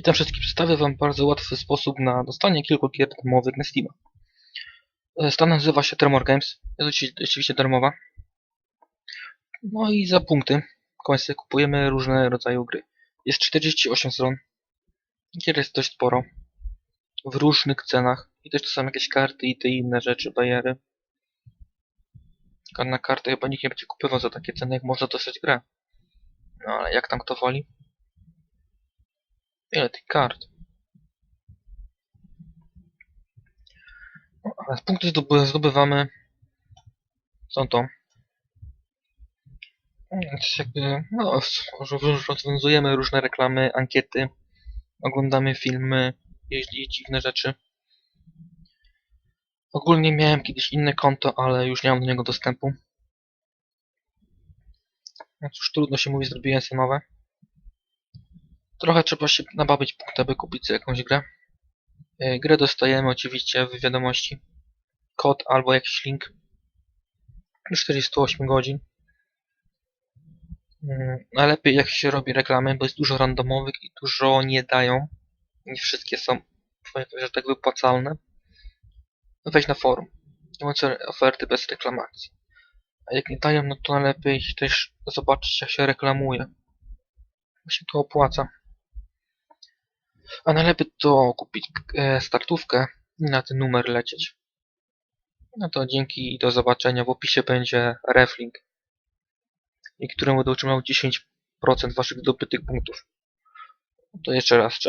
Witam wszystkich. Przedstawię Wam bardzo łatwy sposób na dostanie kilku gier darmowych na Steam. Strona nazywa się Tremor Games. Jest oczywiście- darmowa. No i za punkty końce kupujemy różne rodzaje gry. Jest 48 stron. Gier jest dość sporo. W różnych cenach. I też to są jakieś karty i te inne rzeczy, bajery. Na karty chyba nikt nie będzie kupował za takie ceny, jak można dostać grę. No ale jak tam kto woli. Ile tych kart? No, ale punkty zdoby- zdobywamy. Są to. Więc jakby, no, roz- rozwiązujemy różne reklamy, ankiety, oglądamy filmy, jeździ dziwne rzeczy. Ogólnie miałem kiedyś inne konto, ale już nie mam do niego dostępu. No cóż, trudno się mówi, zrobiłem sobie nowe. Trochę trzeba się nabawić punkty, aby kupić sobie jakąś grę. E, Grę dostajemy oczywiście w wiadomości. Kod albo jakiś link. Do 48 godzin. Mm, Najlepiej jak się robi reklamy, bo jest dużo randomowych i dużo nie dają. Nie wszystkie są, że tak wypłacalne. Wejdź na forum. Nie ma co oferty bez reklamacji. A jak nie dają, no to najlepiej też zobaczyć jak się reklamuje. Bo się to opłaca. A najlepiej to kupić e, startówkę i na ten numer lecieć. No to dzięki i do zobaczenia. W opisie będzie reflink, i któremu będę otrzymał 10% waszych zdobytych punktów. To jeszcze raz cześć.